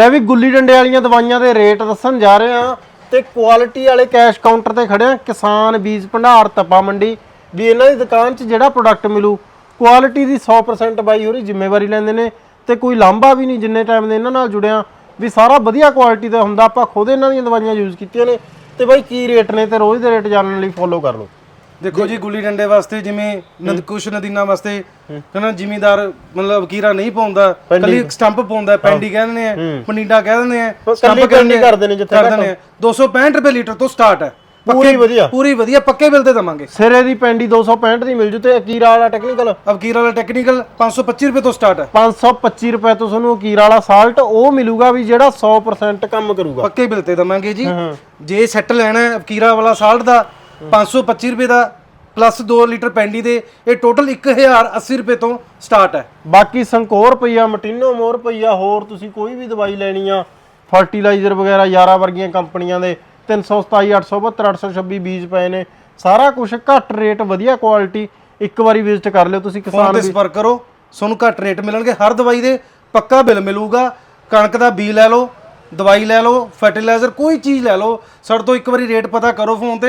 ਲੈ ਵੀ ਗੁੱਲੀ ਡੰਡੇ ਵਾਲੀਆਂ ਦਵਾਈਆਂ ਦੇ ਰੇਟ ਦੱਸਣ ਜਾ ਰਹੇ ਆ ਤੇ ਕੁਆਲਿਟੀ ਵਾਲੇ ਕੈਸ਼ ਕਾਊਂਟਰ ਤੇ ਖੜੇ ਆ ਕਿਸਾਨ ਬੀਜ ਭੰਡਾਰ ਤਪਾ ਮੰਡੀ। ਵੀ ਇਹਨਾਂ ਦੀ ਦੁਕਾਨ 'ਚ ਜਿਹੜਾ ਪ੍ਰੋਡਕਟ ਮਿਲੂ ਕੁਆਲਿਟੀ ਦੀ 100% ਬਾਈ ਹੋਰੀ ਜ਼ਿੰਮੇਵਾਰੀ ਲੈਂਦੇ ਨੇ ਤੇ ਕੋਈ ਲਾਂਭਾ ਵੀ ਨਹੀਂ ਜਿੰਨੇ ਟਾਈਮ ਦੇ ਇਹਨਾਂ ਨਾਲ ਜੁੜਿਆ। ਵੀ ਸਾਰਾ ਵਧੀਆ ਕੁਆਲਿਟੀ ਦਾ ਹੁੰਦਾ, ਆਪਾਂ ਖੁਦ ਇਹਨਾਂ ਦੀਆਂ ਦਵਾਈਆਂ ਯੂਜ਼ ਕੀਤੀਆਂ ਨੇ ਤੇ ਬਾਈ ਕੀ ਰੇਟ ਨੇ ਤੇ ਰੋਜ਼ ਦੇ ਰੇਟ ਜਾਣਨ ਲਈ ਫੋਲੋ ਕਰ ਲਓ। ਦੇਖੋ ਜੀ ਗੁੱਲੀ ਡੰਡੇ ਵਾਸਤੇ ਜਿਵੇਂ ਨਦ ਕੁਛ ਨਦੀਨਾ ਵਾਸਤੇ ਕਹਿੰਦਾ ਜ਼ਿਮੀਦਾਰ ਮਤਲਬ ਵਕੀਰਾ ਨਹੀਂ ਪਾਉਂਦਾ ਕੱਲੀ ਸਟੰਪ ਪਾਉਂਦਾ ਪੈਂਡੀ ਕਹਿੰਦੇ ਆ ਪਨੀਡਾ ਕਹਿੰਦੇ ਆ ਕੱਲੀ ਪੈਂਡੀ ਕਰਦੇ ਨੇ ਜਿੱਥੇ ਕਰ ਦਿੰਦੇ ਆ। 265 ਰੁਪਏ ਲੀਟਰ ਤੋਂ ਸਟਾਰਟ ਹੈ। ਪੂਰੀ ਵਧੀਆ। ਪੂਰੀ ਵਧੀਆ ਪੱਕੇ ਬਿੱਲ ਤੇ ਦਵਾਂਗੇ। ਸਿਰੇ ਦੀ ਪੈਂਡੀ 265 ਦੀ ਮਿਲ ਜੂ ਤੇ ਅਕੀਰਾ ਵਾਲਾ ਟੈਕਨੀਕਲ ਵਕੀਰ ਵਾਲਾ ਟੈਕਨੀਕਲ 525 ਰੁਪਏ ਤੋਂ ਸਟਾਰਟ ਹੈ। 525 ਰੁਪਏ ਤੋਂ ਤੁਹਾਨੂੰ ਅਕੀਰਾ ਵਾਲਾ ਸਾਲਟ ਉਹ ਮਿਲੂਗਾ ਵੀ ਜਿਹੜਾ 100% ਕੰਮ ਕਰੂਗਾ। ਪੱਕੇ ਬਿੱਲ ਤੇ ਦਵਾਂਗੇ ਜੀ। ਜੇ ਸੈੱਟ ਲੈਣਾ ਹੈ ਵਕੀਰਾ ਵਾਲਾ ਸਾਲਟ ਦਾ 525 ਰੁਪਏ ਦਾ ਪਲੱਸ 2 ਲੀਟਰ ਪੈਂਡੀ ਦੇ ਇਹ ਟੋਟਲ 1080 ਰੁਪਏ ਤੋਂ ਸਟਾਰਟ ਹੈ। ਬਾਕੀ ਸੰਕੋਰ ਪਈਆ ਮਟੀਨੋ ਮੋਰ ਪਈਆ ਹੋਰ ਤੁਸੀਂ ਕੋਈ ਵੀ ਦਵਾਈ ਲੈਣੀ ਆ ਫਰਟੀਲਾਈਜ਼ਰ ਵਗੈਰਾ ਯਾਰਾ ਵਰਗੀਆਂ ਕੰਪਨੀਆਂ ਦੇ 327 872 826 ਬੀਜ ਪਏ ਨੇ। ਸਾਰਾ ਕੁਝ ਘੱਟ ਰੇਟ ਵਧੀਆ ਕੁਆਲਿਟੀ ਇੱਕ ਵਾਰੀ ਵਿਜ਼ਿਟ ਕਰ ਲਿਓ ਤੁਸੀਂ ਕਿਸਾਨ ਤੇ ਸੰਪਰਕ ਕਰੋ ਤੁਹਾਨੂੰ ਘੱਟ ਰੇਟ ਮਿਲਣਗੇ। ਹਰ ਦਵਾਈ ਦੇ ਪੱਕਾ ਬਿੱਲ ਮਿਲੂਗਾ। ਕਣਕ ਦਾ ਬੀ ਲੈ ਲਓ ਦਵਾਈ ਲੈ ਲਓ ਫਰਟੀਲਾਈਜ਼ਰ ਕੋਈ ਚੀਜ਼ ਲੈ ਲਓ। ਸਾਡੇ ਤੋਂ ਇੱਕ ਵਾਰੀ ਰੇਟ ਪਤਾ ਕਰੋ ਫੋਨ ਤੇ।